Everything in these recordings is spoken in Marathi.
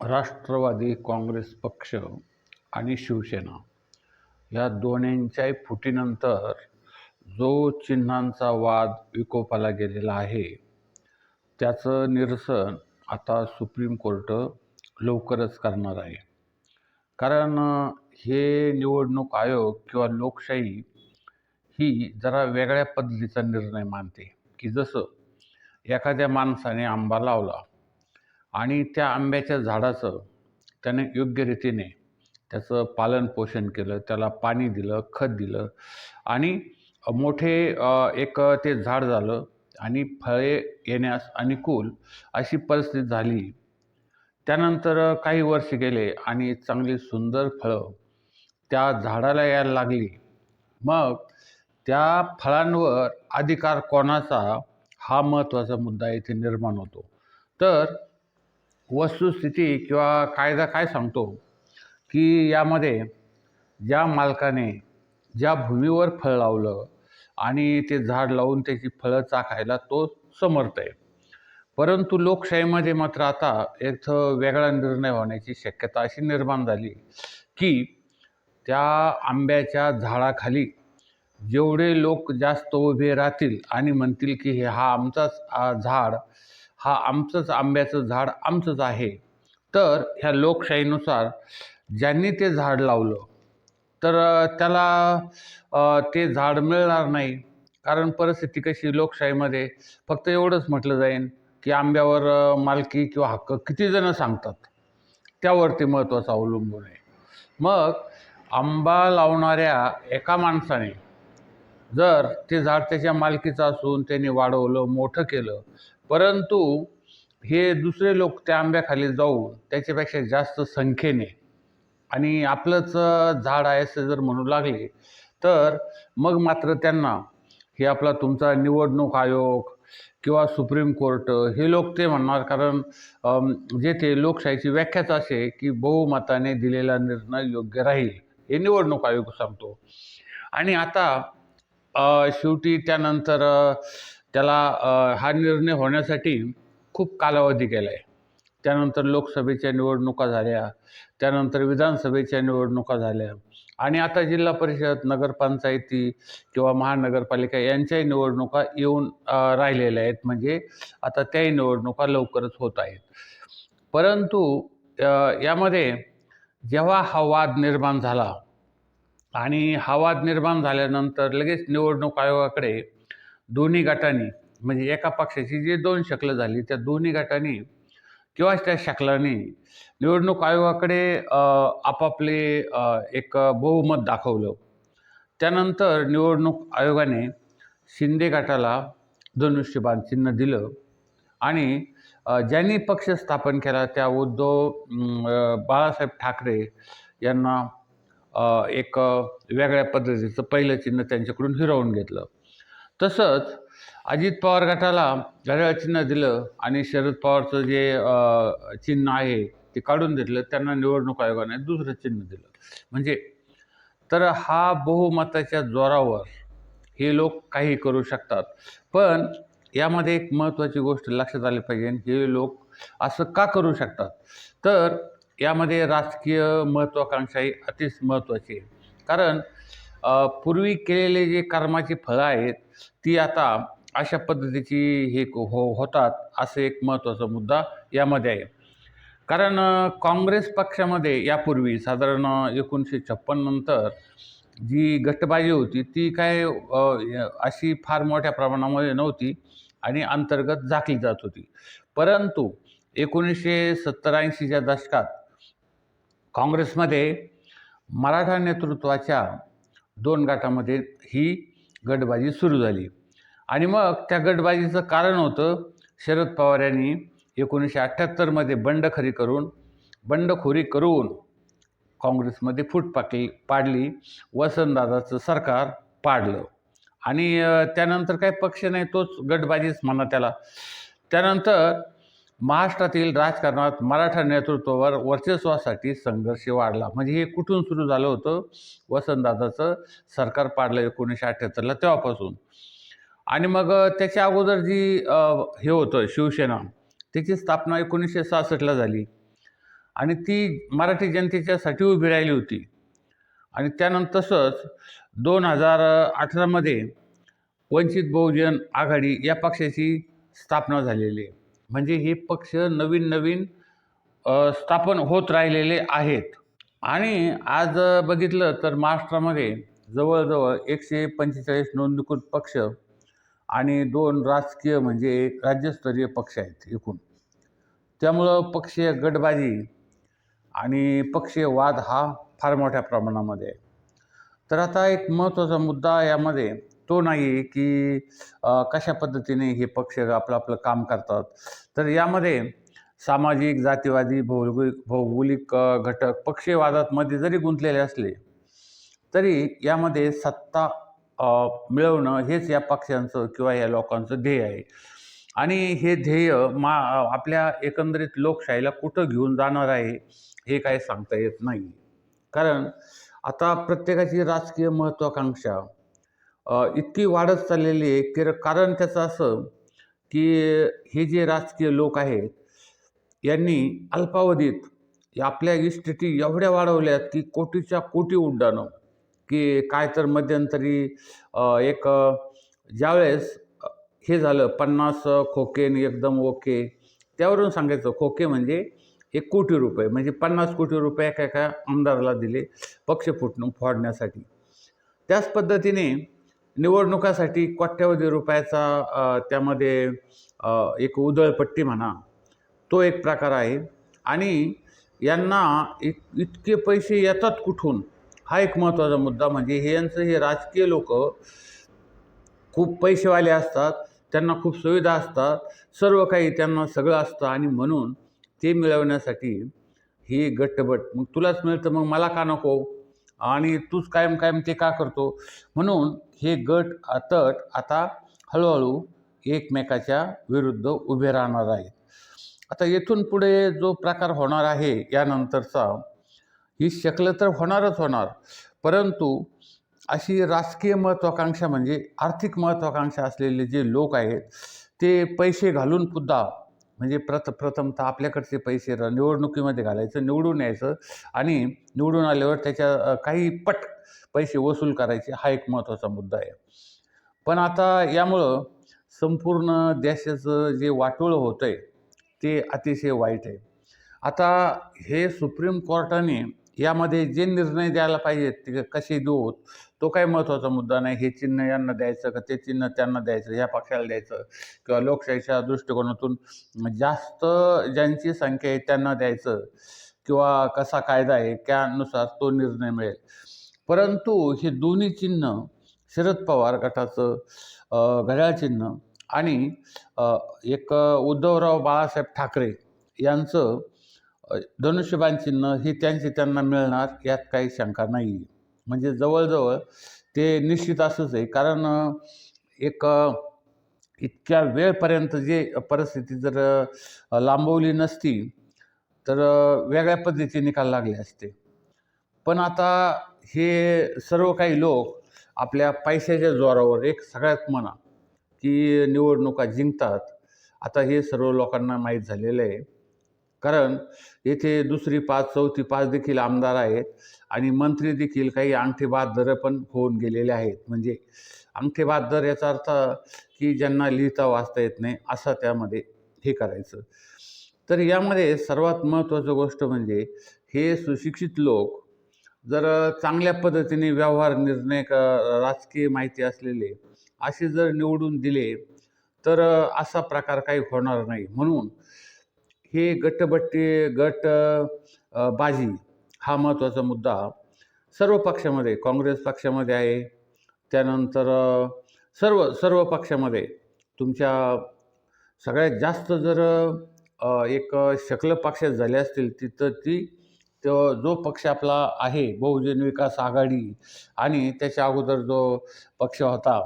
राष्ट्रवादी काँग्रेस पक्ष आणि शिवसेना या दोन्हींच्याही फुटीनंतर जो चिन्हांचा वाद विकोपाला गेलेला आहे त्याचं निरसन आता सुप्रीम कोर्ट लवकरच करणार आहे. कारण हे निवडणूक आयोग किंवा लोकशाही ही जरा वेगळ्या पद्धतीचा निर्णय मानते की जसं एखाद्या माणसाने आंबा लावला आणि त्या आंब्याच्या झाडाचं त्याने योग्य रीतीने त्याचं पालनपोषण केलं त्याला पाणी दिलं खत दिलं आणि मोठे एक ते झाड झालं आणि फळे येण्यास अनुकूल अशी परिस्थिती झाली. त्यानंतर काही वर्ष गेले आणि चांगली सुंदर फळं त्या झाडाला यायला लागली. मग त्या फळांवर अधिकार कोणाचा हा महत्त्वाचा मुद्दा येथे निर्माण होतो. तर वस्तुस्थिती किंवा कायदा काय सांगतो की यामध्ये ज्या मालकाने ज्या भूमीवर फळ लावलं आणि ते झाड लावून त्याची फळं चाखायला तो समर्थ आहे. परंतु लोकशाहीमध्ये मात्र आता एक वेगळा निर्णय होण्याची शक्यता अशी निर्माण झाली की त्या आंब्याच्या झाडाखाली जेवढे लोक जास्त उभे राहतील आणि म्हणतील की हे हा आमचाच झाड हा आमचंच आंब्याचं झाड आमचंच आहे. तर ह्या लोकशाहीनुसार ज्यांनी ते झाड लावलं तर त्याला ते झाड मिळणार नाही. कारण परिस्थिती कशी लोकशाहीमध्ये फक्त एवढंच म्हटलं जाईल की आंब्यावर मालकी किंवा हक्क किती जणं सांगतात? त्यावरती महत्त्वाचं अवलंबून आहे. मग आंबा लावणाऱ्या एका माणसाने जर ते झाड त्याच्या मालकीचं असून त्यांनी वाढवलं मोठं केलं परंतु हे दुसरे लोक त्या आंब्याखाली जाऊन त्याच्यापेक्षा जास्त संख्येने आणि आपलंच झाड आहे असं जर म्हणू लागले तर मग मात्र त्यांना हे आपला तुमचा निवडणूक आयोग किंवा सुप्रीम कोर्ट हे लोक ते म्हणणार. कारण जेथे लोकशाहीची व्याख्याच असे की बहुमताने दिलेला निर्णय योग्य राहील हे निवडणूक आयोग सांगतो. आणि आता शेवटी त्यानंतर त्याला हा निर्णय होण्यासाठी खूप कालावधी गेला आहे त्यानंतर लोकसभेच्या निवडणुका झाल्या त्यानंतर विधानसभेच्या निवडणुका झाल्या आणि आता जिल्हा परिषद नगरपंचायती किंवा महानगरपालिका यांच्याही निवडणुका येऊन राहिलेल्या आहेत. म्हणजे आता त्याही निवडणुका लवकरच होत आहेत. परंतु यामध्ये जेव्हा हा वाद निर्माण झाला आणि हा वाद निर्माण झाल्यानंतर लगेच निवडणूक आयोगाकडे दोन्ही गटांनी म्हणजे एका पक्षाची जी दोन शकलं झाली त्या दोन्ही गटांनी किंवा त्या शकलांनी निवडणूक आयोगाकडे आपापले एक बहुमत दाखवलं. त्यानंतर निवडणूक आयोगाने शिंदे गटाला धनुष्यबाण चिन्ह दिलं आणि ज्यांनी पक्ष स्थापन केला त्या उद्धव बाळासाहेब ठाकरे यांना एक वेगळ्या पद्धतीचं पहिलं चिन्ह त्यांच्याकडून हिरावून घेतलं. तसंच अजित पवार गटाला घड्याळ चिन्ह दिलं आणि शरद पवारचं जे चिन्ह आहे ते काढून दिलं त्यांना निवडणूक आयोगाने दुसरं चिन्ह दिलं. म्हणजे तर हा बहुमताच्या जोरावर हे लोक काही करू शकतात. पण यामध्ये एक महत्त्वाची गोष्ट लक्षात आली पाहिजे हे लोक असं का करू शकतात? तर यामध्ये राजकीय महत्त्वाकांक्षाही अतिशय महत्त्वाची आहे. कारण पूर्वी केलेले जे कर्माची फळं आहेत ती आता अशा पद्धतीची हे हो होतात असं एक महत्त्वाचा मुद्दा यामध्ये आहे. कारण काँग्रेस पक्षामध्ये यापूर्वी साधारण एकोणीसशे छप्पन नंतर जी गटबाजी होती ती काय अशी फार मोठ्या प्रमाणामध्ये नव्हती आणि अंतर्गत झाकली जात होती. परंतु एकोणीसशे सत्तर ऐंशीच्या दशकात काँग्रेसमध्ये मराठा नेतृत्वाच्या दोन गटामध्ये ही गटबाजी सुरू झाली. आणि मग त्या गटबाजीचं कारण होतं शरद पवार यांनी एकोणीसशे अठ्ठ्याहत्तरमध्ये बंडखोरी करून बंडखोरी करून काँग्रेसमध्ये फूट पाकली पाडली वसंतदादाचं सरकार पाडलं. आणि त्यानंतर काही पक्ष नाही तोच गटबाजीच म्हणा त्याला. त्यानंतर महाराष्ट्रातील राजकारणात मराठा नेतृत्वावर वर्चस्वासाठी संघर्ष वाढला. म्हणजे हे कुठून सुरू झालं होतं? वसंतदादाचं सरकार पाडलं एकोणीसशे अठ्ठ्याहत्तरला तेव्हापासून. आणि मग त्याच्या अगोदर जी हे होतं शिवसेना त्याची स्थापना एकोणीसशे सहासष्टला झाली. आणि ती मराठी जनतेच्यासाठी उभी राहिली होती. आणि त्यानंतर तसंच दोन हजार अठरामध्ये वंचित बहुजन आघाडी या पक्षाची स्थापना झालेली आहे. म्हणजे हे पक्ष नवीन नवीन स्थापन होत राहिलेले आहेत. आणि आज बघितलं तर महाराष्ट्रामध्ये जवळजवळ एकशे पंचेचाळीस नोंदणीकृत पक्ष आणि दोन राजकीय म्हणजे राज्यस्तरीय पक्ष आहेत एकूण. त्यामुळं पक्षीय गटबाजी आणि पक्षीय वाद हा फार मोठ्या प्रमाणामध्ये आहे. तर आता एक महत्त्वाचा मुद्दा यामध्ये तो नाही आहे की कशा पद्धतीने हे पक्ष आपलं आपलं काम करतात. तर यामध्ये सामाजिक जातीवादी भौगोलिक भौगोलिक घटक पक्षवादातमध्ये जरी गुंतलेले असले तरी यामध्ये सत्ता मिळवणं हेच या पक्षांचं किंवा या लोकांचं ध्येय आहे. आणि हे ध्येय मा आपल्या एकंदरीत लोकशाहीला कुठं घेऊन जाणार आहे हे काही सांगता येत नाही. कारण आता प्रत्येकाची राजकीय महत्त्वाकांक्षा इतकी वाढत चाललेली आहे. की कारण त्याचं असं की हे जे राजकीय लोक आहेत यांनी अल्पावधीत आपल्या इस्टेटी एवढ्या वाढवल्यात की कोटीच्या कोटी उड्डाणं की काय तर मध्यंतरी एक ज्यावेळेस हे झालं पन्नास खोकेन एकदम ओके त्यावरून सांगायचं खोके म्हणजे एक कोटी रुपये म्हणजे पन्नास कोटी रुपये एका एका आमदाराला दिले पक्ष फुटणं फोडण्यासाठी. त्याच पद्धतीने निवडणुकासाठी कोट्यावधी रुपयाचा त्यामध्ये एक उधळपट्टी म्हणा तो एक प्रकार आहे. आणि यांना इत इतके पैसे येतात कुठून? हा एक महत्त्वाचा मुद्दा म्हणजे हे यांचं हे राजकीय लोक खूप पैसेवाले असतात त्यांना खूप सुविधा असतात सर्व काही त्यांना सगळं असतं आणि म्हणून ते मिळवण्यासाठी ही गट्टबट मग तुलाच मिळतं मग मला का नको? आणि तूच कायम कायम ते का करतो? म्हणून हे गट तट आता हळूहळू एकमेकाच्या विरुद्ध उभे राहणार आहेत. आता येथून पुढे जो प्रकार होणार आहे यानंतरचा ही शकलं तर होणारच होणार. परंतु अशी राजकीय महत्त्वाकांक्षा म्हणजे आर्थिक महत्त्वाकांक्षा असलेले जे लोक आहेत ते पैसे घालून सुद्धा म्हणजे प्रथ प्रथमतः आपल्याकडचे पैसे र- निवडणुकीमध्ये घालायचं निवडून यायचं आणि निवडून आल्यावर त्याच्या काही पट पैसे वसूल करायचे हा एक महत्त्वाचा मुद्दा आहे. पण आता यामुळं संपूर्ण देशाचं जे वाटोळं होतं आहे ते अतिशय वाईट आहे. आता हे सुप्रीम कोर्टाने यामध्ये जे निर्णय द्यायला पाहिजेत ते कसे देऊत तो काही महत्त्वाचा मुद्दा नाही. हे चिन्ह यांना द्यायचं का ते चिन्ह त्यांना द्यायचं ह्या पक्षाला द्यायचं किंवा लोकशाहीच्या दृष्टिकोनातून जास्त ज्यांची संख्या आहे त्यांना द्यायचं किंवा कसा कायदा आहे त्यानुसार तो निर्णय मिळेल. परंतु हे दोन्ही चिन्ह शरद पवार गटाचं घड्याळ चिन्ह आणि एक उद्धवराव बाळासाहेब ठाकरे यांचं धनुष्यबाण चिन्ह हे त्यांचे त्यांना मिळणार यात काही शंका नाही म्हणजे जवळजवळ ते निश्चित असंच आहे. कारण एक इतक्या वेळपर्यंत जे परिस्थिती जर लांबवली नसती तर वेगळ्या पद्धतीचे निकाल लागले असते. पण आता हे सर्व काही लोक आपल्या पैशाच्या जोरावर एक सगळ्यात म्हणा की निवडणुका जिंकतात. आता हे सर्व लोकांना माहीत झालेलं आहे. कारण येथे दुसरी पाच चौथी पाच देखील आमदार आहेत आणि मंत्री देखील काही अंगठेबहादर पण होऊन गेलेले आहेत. म्हणजे अंगठेबहादर याचा अर्थ की ज्यांना लिहिता वाचता येत नाही असं त्यामध्ये हे करायचं. तर यामध्ये सर्वात महत्त्वाचं गोष्ट म्हणजे हे सुशिक्षित लोक जर चांगल्या पद्धतीने व्यवहार निर्णय क राजकीय माहिती असलेले असे जर निवडून दिले तर असा प्रकार काही होणार नाही. म्हणून हे गटबट्टी गट बाजी हा महत्त्वाचा मुद्दा सर्व पक्षामध्ये काँग्रेस पक्षामध्ये आहे. त्यानंतर सर्व सर्व पक्षामध्ये तुमच्या सगळ्यात जास्त जर एक शकल पक्षात झाले असतील तिथं ती तो जो पक्ष आपला आहे बहुजन विकास आघाडी आणि त्याच्या अगोदर जो पक्ष होता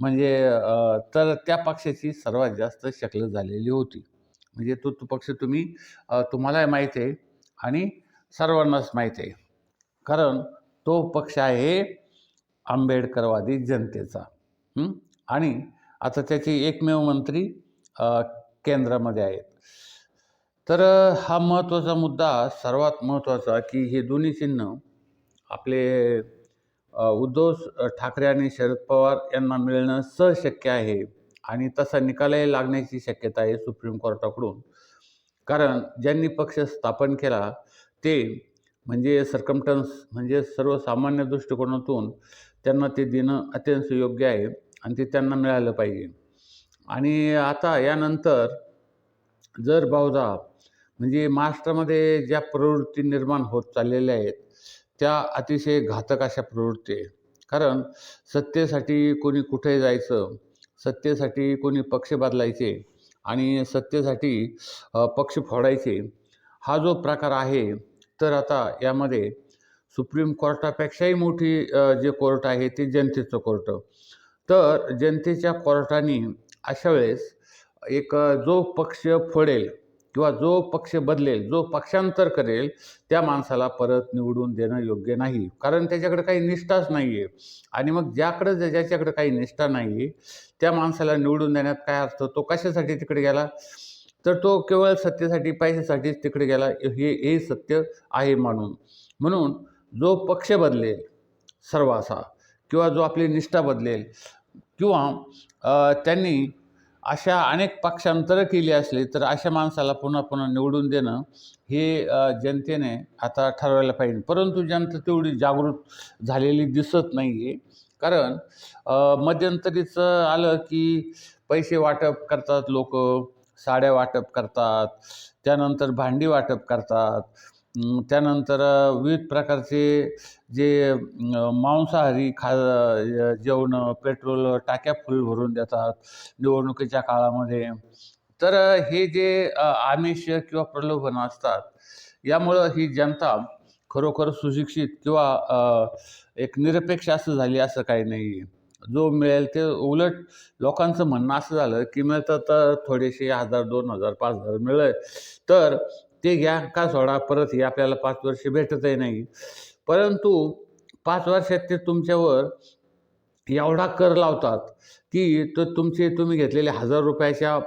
म्हणजे तर त्या पक्षाची सर्वात जास्त शकल झालेली होती. म्हणजे तो तो पक्ष तुम्ही तुम्हालाही माहीत आहे आणि सर्वांनाच माहीत आहे. कारण तो पक्ष आहे आंबेडकरवादी जनतेचा. आणि आता त्याचे एकमेव मंत्री केंद्रामध्ये आहेत. तर हा महत्त्वाचा मुद्दा सर्वात महत्त्वाचा की हे दोन्ही चिन्ह आपले उद्धव ठाकरे आणि शरद पवार यांना मिळणं सहशक्य आहे. आणि तसा निकालही लागण्याची शक्यता आहे सुप्रीम कोर्टाकडून. कारण ज्यांनी पक्ष स्थापन केला ते म्हणजे सरकमटन्स म्हणजे सर्वसामान्य दृष्टिकोनातून त्यांना ते देणं अत्यंत योग्य आहे आणि ते त्यांना मिळालं पाहिजे. आणि आता यानंतर जर बहुधा म्हणजे महाराष्ट्रामध्ये ज्या प्रवृत्ती निर्माण होत चाललेल्या आहेत त्या अतिशय घातक अशा प्रवृत्ती आहे कारण सत्तेसाठी कोणी कुठे जायचं सत्तेसाठी कोणी पक्ष बदलायचे आणि सत्तेसाठी पक्ष फोडायचे हा जो प्रकार आहे तर आता यामध्ये सुप्रीम कोर्टापेक्षाही मोठी जे कोर्ट आहे ते जनतेचं कोर्ट. तर जनतेच्या कोर्टाने अशा वेळेस एक जो पक्ष फोडेल किंवा जो पक्ष बदलेल जो पक्षांतर करेल त्या माणसाला परत निवडून देणं योग्य नाही. कारण त्याच्याकडे काही निष्ठाच नाही आहे आणि मग ज्याकडं ज्याच्याकडे काही निष्ठा नाही आहे त्या माणसाला निवडून देण्यात काय अर्थ? तो कशासाठी तिकडे गेला? तर तो केवळ सत्तेसाठी पैशासाठीच तिकडे गेला. हे हे सत्य आहे म्हणून म्हणून जो पक्ष बदलेल सर्वासा किंवा जो आपली निष्ठा बदलेल किंवा त्यांनी अशा अनेक पक्षांतरं केली असली तर अशा माणसाला पुन्हा पुन्हा निवडून देणं हे जनतेने आता ठरवायला पाहिजे. परंतु जनता तेवढी जागृत झालेली दिसत नाही आहे कारण मध्यंतरीचं मध्यंतरीच आलं की पैसे वाटप करतात लोक साड्या वाटप करतात त्यानंतर भांडी वाटप करतात त्यानंतर विविध प्रकारचे जे मांसाहारी खा जेवणं पेट्रोल टाक्या फुल भरून देतात निवडणुकीच्या काळामध्ये. तर हे जे आमिष किंवा प्रलोभन असतात यामुळं ही जनता खरोखर सुशिक्षित किंवा एक निरपेक्ष असं झाली असं काही नाही. आहे जो मिळेल ते उलट लोकांचं म्हणणं असं झालं की मिळतं तर थोडेसे हजार दोन हजार पाच हजार मिळेल. तर ते घ्या का सोडा परत हे आपल्याला पाच वर्ष भेटतही नाही. परंतु पाच वर्षात ते तुमच्यावर एवढा कर लावतात की तो तुमचे तुम्ही घेतलेले हजार रुपयाच्या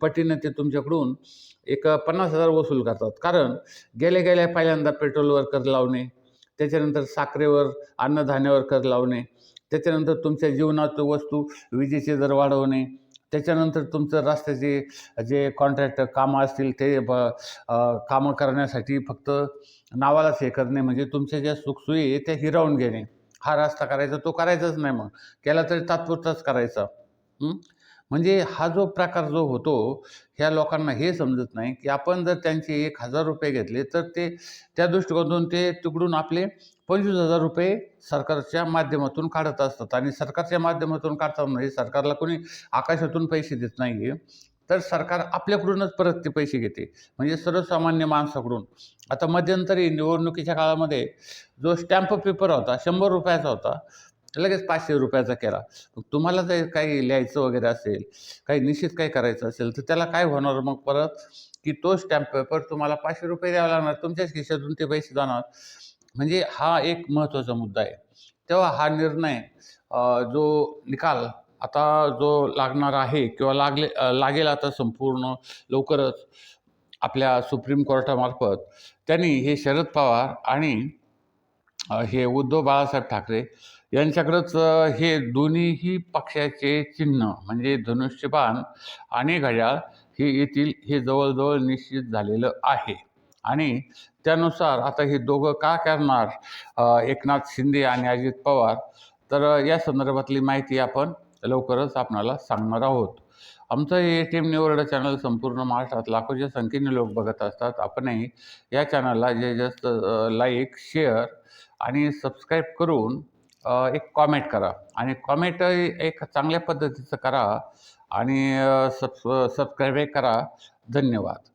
पटीनं ते तुमच्याकडून एक पन्नास हजार वसूल करतात. कारण गेल्या गेल्या पहिल्यांदा पेट्रोलवर कर लावणे त्याच्यानंतर साखरेवर अन्नधान्यावर कर लावणे त्याच्यानंतर तुमच्या जीवनात वस्तू विजेचे दर वाढवणे त्याच्यानंतर तुमचं रस्त्याचे जे कॉन्ट्रॅक्ट कामं असतील ते ब कामं करण्यासाठी फक्त नावालाच हे करणे म्हणजे तुमच्या ज्या सुखसोयी आहे त्या हिरावून घेणे. हा रस्ता करायचा तो करायचाच नाही मग. केला तरी तात्पुरताच करायचा. म्हणजे हा जो प्रकार जो होतो ह्या लोकांना हे समजत नाही की आपण जर त्यांचे एक हजार रुपये घेतले तर ते त्या दृष्टिकोनातून ते तिकडून आपले पंचवीस हजार रुपये सरकारच्या माध्यमातून काढत असतात. आणि सरकारच्या माध्यमातून काढताना हे सरकारला कोणी आकाशातून पैसे देत नाही आहे तर सरकार आपल्याकडूनच परत ते पैसे घेते. म्हणजे सर्वसामान्य माणसाकडून. आता मध्यंतरी निवडणुकीच्या काळामध्ये जो स्टॅम्प पेपर होता शंभर रुपयाचा होता लगेच पाचशे रुपयाचा केला. मग तुम्हाला जर काही लिहायचं वगैरे असेल काही निश्चित काही करायचं असेल तर त्याला काय होणार मग परत? की तो स्टॅम्प पेपर तुम्हाला पाचशे रुपये द्यावा लागणार तुमच्याच खिशातून ते पैसे जाणार. म्हणजे हा एक महत्त्वाचा मुद्दा आहे. तेव्हा हा निर्णय जो निकाल आता जो लागणार आहे किंवा लागले लागेल आता संपूर्ण लवकरच आपल्या सुप्रीम कोर्टामार्फत त्यांनी हे शरद पवार आणि हे उद्धव बाळासाहेब ठाकरे यांच्याकडंच हे दोन्हीही पक्षाचे चिन्ह म्हणजे धनुष्यबाण आणि घड्याळ हे येथील हे जवळजवळ निश्चित झालेलं आहे. आणि त्यानुसार आता हे दोघं का करणार एकनाथ शिंदे आणि अजित पवार तर या संदर्भातली माहिती आपण लवकरच आपणाला सांगणार आहोत. आमचं हे टीम निवड चॅनल संपूर्ण महाराष्ट्रात लाखोच्या संख्येने लोक बघत असतात. आपणही या चॅनलला जे जास्त लाईक शेअर आणि सबस्क्राईब करून एक कॉमेंट करा. आणि कॉमेंट एक चांगल्या पद्धतीचं करा आणि सबस्क्राईब करा. धन्यवाद.